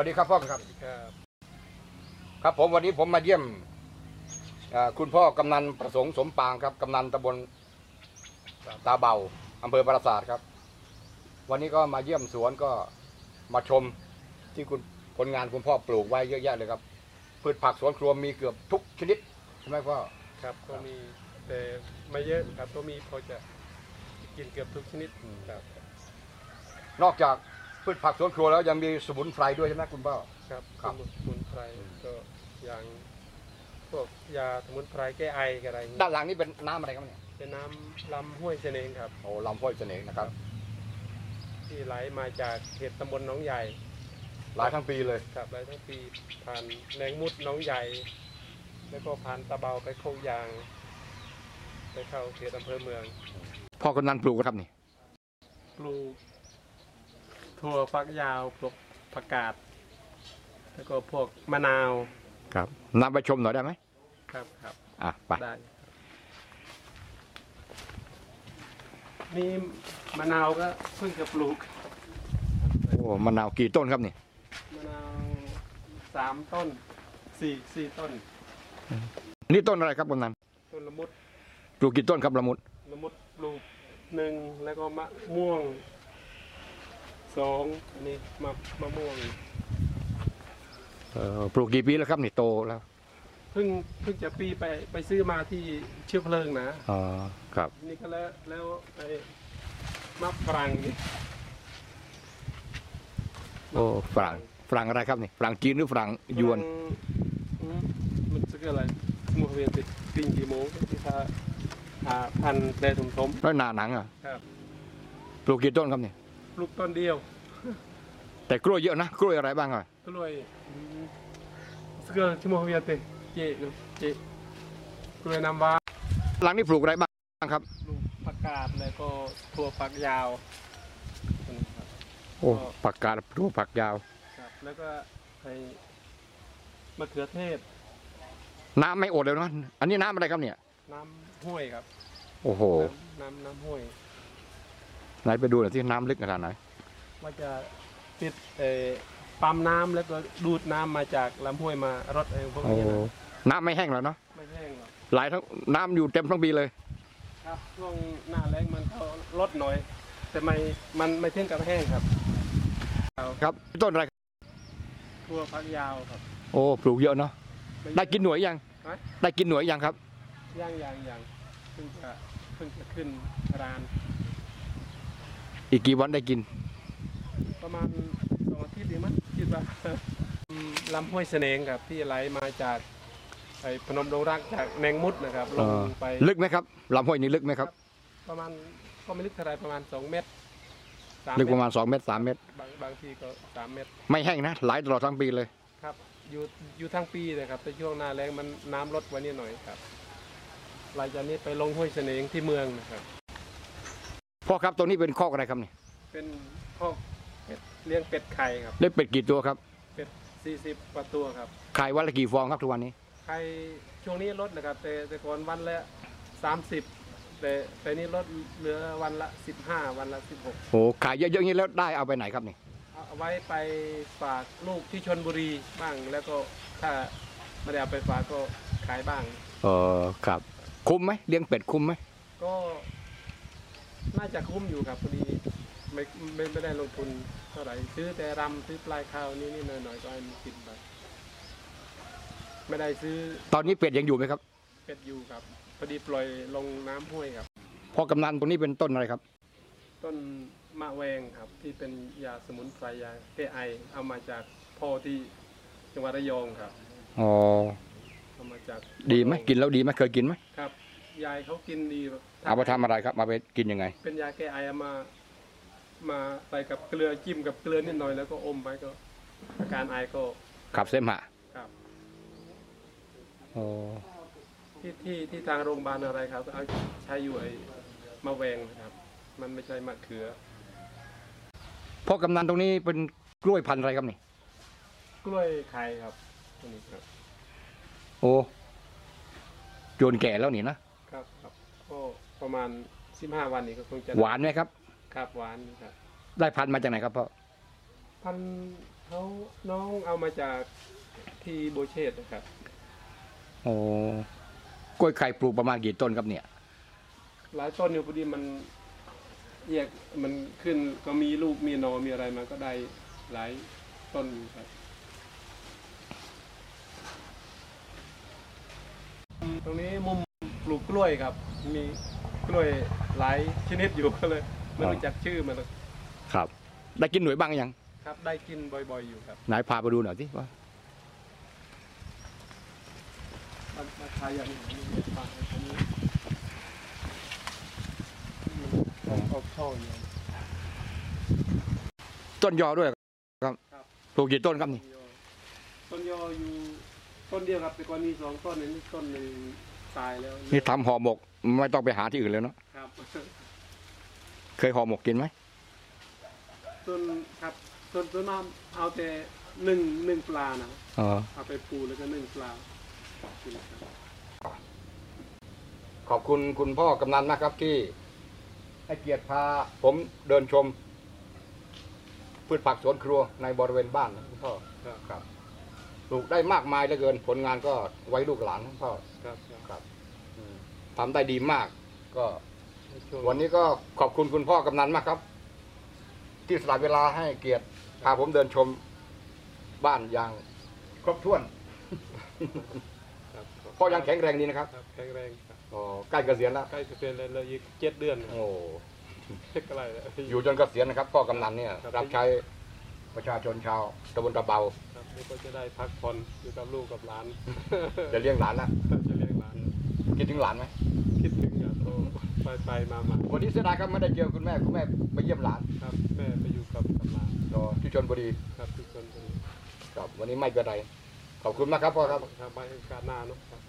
วัสดีครับพ่อครับครับ ครับผมวันนี้ผมมาเยี่ยมเอ่อคุณพ่อกำนันประสงค์สมปางครับกำนันตำบลตาเบาอำเภอปราสาทครับ วันนี้ก็มาเยี่ยมสวนก็มาชมที่คุณผลงานคุณพ่อปลูกไว้เยอะแยะเลยครับพืชผักสวนครัวมีเกือบทุกชนิดใช่ไหมพ่อครับก็มีแต่ไม่เยอะครับก็มีพอจะกินเกือบทุกชนิดครับนอกจาก พืชผักสวนครัวแล้วยังมีสมุนไพรด้วยใช่ไหมคุณพ่อ ครับครับสมุนไพรก็อย่างพวกยาสมุนไพรแก้ไออะไรอย่างนี้ด้านหลังนี่เป็นน้ำอะไรครับเนี่ยเป็นน้ำลำห้วยเสนงครับ โอ้ลำห้วยเสน่ห์นะครับ ที่ไหลมาจากเขตตำบลหนองใหญ่หลายทั้งปีเลย ครับไหลทั้งปีผ่านแนงมุดหนองใหญ่ แล้วก็ผ่านตะเบาไปโคกยาง ไปเข้าเขตอำเภอเมือง พ่อกำนันปลูกครับนี่ปลูก ถั่วฟักยาวปลูกผักกาด แล้วก็พวกมะนาวครับนำไปชมหน่อยได้ไหมครับครับอะไปได้ครับนี่มะนาวก็เพิ่งจะปลูกโอ้มะนาวกี่ต้นครับนี่มะนาวสามต้นสี่สี่ต้น นี่ต้นอะไรครับกำนันต้นละมุดปลูกกี่ต้นครับละมุดละมุดปลูกหนึ่งแล้วก็มะม่วง สองอันนี้มะมะม่วงเอ่อปลูกกี่ปีแล้วครับนี่โตแล้วเพิ่งเพิ่งจะปีไปไปซื้อมาที่เชื้อเพลิงนะ อ๋อครับนี่ก็แล้วแล้วไอ้มะฝรั่งนี่โอ้ฝรั่งฝรั่งอะไรครับนี่ฝรั่งจีนหรือฝรั่งยวน ฝรั่งอืมมันจะเกิดอะไรสมุทรเวียนติดปิงกี่โมงที่ถ้าอ่าพันธุ์แดดถมทมแล้วหนาหนังอะครับ ปลูกกี่ต้นครับนี่ป ลูกต้นเดียว แต่กล้วยเยอะนะกล้วยอะไรบ้างอะก็เลยอืมสเกิดสมุทรเวียนติดเจเนอะเจกล้วยน้ำว้าหลังนี้ปลูกอะไรบ้างครับปลูกผักกาดแล้วก็ถั่วฝักยาวอันนี้ครับโอ้ผักกาดปลูกผักยาวครับแล้วก็ไอ้มะเขือเทศ น้ำไม่อดเลยเนาะอันนี้น้ำอะไรครับเนี่ย น้ำห้วยครับ โอ้โห น้ำน้ำน้ำห้วย ไหนไปดูหน่อยที่น้ำลึกขนาดไหนว่าจะติดเอ่อปั๊มน้ำแล้วก็ดูดน้ำมาจากลำห้วยมารดไอ้พวกโอ้นี้นะน้ำไม่แห้งแล้วเนาะไม่แห้งหรอกไหลทั้งน้ำอยู่เต็มทั้งปีเลย ครับช่วงหน้าแล้งมันก็ลดหน่อย แต่ไม่มันไม่ถึงกับแห้งครับครับต้นอะไรทั่วพักยาวครับ โอ้ปลูกเยอะเนาะม่ได้กินหน่วยยัง ฮะ ได้กินหน่วยยังครับ ย่างย่างย่างเพิ่งจะเพิ่งจะขึ้นร้าน อีกกี่วันได้กิน ประมาณสองอาทิตย์ดีมั้งคิดว่าอืมลำห้วยเสนงครับที่ไหลมาจากไอ้พนมดงรักจากแนงมุดนะครับลงไปลึกไหมครับลำห้วยนี้ลึกไหมครับ ประมาณก็ไม่ลึกเท่าไรประมาณ 2 เมตรสลึกประมาณเต2เมตร 3 เมตร บางบางทีก็ 3 เมตร ไม่แห้งนะไหลตลอดทั้งปีเลยครับ อยู่อยู่ทั้งปีเลยครับแต่ช่วงหน้าแรงมันน้ำลดไว้นิดหน่อยครับหลังจากนี้ไปลงห้วยเสนงที่เมืองนะครับ พ่อครับตัวนี้เป็นคอกอะไรครับนี่เป็นห้องเป็ดเลี้ยงเป็ดไข่ครับ ได้เป็ดกี่ตัวครับ เป็ด 40กว่าตัวครับไข่วันละกี่ฟองครับทุกวันนี้ ไข่ช่วงนี้ลดนะครับ แต่แต่ก่อนวันละ 30 แต่แต่นี้ลดเหลือวันละ 15 วันละ 16 โอ้ขายเยอะๆอย่างนี้แล้วได้เอาไปไหนครับนี่เอาไว้ไปฝากลูกที่ชนบุรีบ้าง แล้วก็ถ้าไม่ได้เอาไปฝากก็ขายบ้าง เออครับ คุ้มไหมเลี้ยงเป็ดคุ้มไหมก็ น่าจะคุ้มอยู่ครับพอดีไม่ไม่ไม่ได้ลงทุนเท่าไหร่ซื้อแต่รำซื้อปลายข้าวนี่นี่หน่อยหน่อยๆก็ให้มันกินไปไม่ได้ซื้อตอนนี้เป็ดยังอยู่ไหมครับเป็ดอยู่ครับพอดีปล่อยลงน้ำห้วยครับพ่อกำนันตรงนี้เป็นต้นอะไรครับ ต้นมะแวงครับที่เป็นยาสมุนไพรยาแก้ไอเอามาจากพ่อที่จังหวัดระยองครับอ๋อเอามาจากดีไหมกินแล้วดีไหมเคยกินไหมครับ ยายเขากินดีแบบเอาไปทำอะไรครับมาไปกินยังไง เป็นยาแก้ไอเอามา มาไปกับเกลือจิ้มกับเกลือนิดหน่อยแล้วก็อมไปก็ อาการไอก็ขับเสมหะครับอ๋อที่ที่ที่ทางโรงพยาบาลอะไรครับก็เอาใช้อยู่ไอ้มะแวงนะครับ มันไม่ใช่มะเขือ พ่อกำนันตรงนี้เป็นกล้วยพันธุ์อะไรครับนี่ กล้วยไข่ครับตัวนี้ครับ โอ้โจนแก่แล้วนี่นะครับครับ ก็ประมาณ15วันนี้ก็คงจะหวานไหมครับ ครับหวานครับ ได้พันธุ์มาจากไหนครับพ่อพันเขาน้องเอามาจากที่โบเชตนะครับ โอ้กล้วยไข่ปลูกประมาณกี่ต้นครับเนี่ย หลายต้นอยู่พอดีมันแยกมันขึ้นก็มีลูกมีหนอมีอะไรมาก็ได้หลายต้นอยู่ครับตรงนี้มุมป ลูกกล้วยครับ มีกล้วยหลายชนิดอยู่ก็เลยไม่รู้จักชื่อมันหรอกครับ ได้กินหน่วยบ้างยังครับ ได้กินบ่อย ๆอยู่ครับไหนพาไปดูหน่อยสิว่ามามาทายอย่างนี้ฟังอันนี้มันออกออกช่ออยู่ต้นยอด้วยครับครับปลูกกี่ต้นครับนี่ต้นยออยู่ต้นเดียวครับแต่ก่อนมีสองต้นอันนี้ต้นหนึ่ง ตายแล้วนี่ทำห่อหมกไม่ต้องไปหาที่อื่นเลยเนาะครับเคยห่อหมกกินไหมส่วนครับส่วนส่วนมากเอาแต่หนึ่งหนึ่งปลานะอ๋อเอาไปปูแล้วก็หนึ่งปลากินครับขอบคุณคุณพ่อกำนันนะครับที่ให้เกียรติพาผมเดินชมพืชผักสวนครัวในบริเวณบ้านนะคุณพ่อครับครับ ปลูกได้มากมายเหลือเกิน ผลงานก็ไว้ลูกหลานนะพ่อครับครับครับอืมทำได้ดีมาก ก็ในช่วงวันนี้ก็ขอบคุณคุณพ่อกำนันมากครับ ที่สละเวลาให้เกียรติพาผมเดินชมบ้านอย่างครบถ้วนครับพ่อยังแข็งแรงดีนะครับครับแข็งแรงครับอ๋อใกล้เกษียณแล้วใกล้จะเป็นเลยเลยอีกเจ็ดเดือนครับโอ้ใกล้แล้ว อยู่จนเกษียณนะครับพ่อกำนันเนี่ย ครับ รับใช้ประชาชนชาวตำบลตะเบา ครับนี่ก็จะได้พักผ่อนอยู่กับลูกกับหลาน จะเลี้ยงหลานนะจะเลี้ยงหลาน คิดถึงหลานไหมคิดถึงอยากโตไปไปมามาวันนี้เสียดายครับไม่ได้เจอคุณแม่คุณแม่ไปเยี่ยมหลานครับ แม่ไปอยู่กับกับหลานต่อที่ชนบุรีครับทุกคนเป็นครับวันนี้ไม่เป็นไรขอบคุณมากครับพ่อครับครับไปโอกาสหน้าเนาะครับ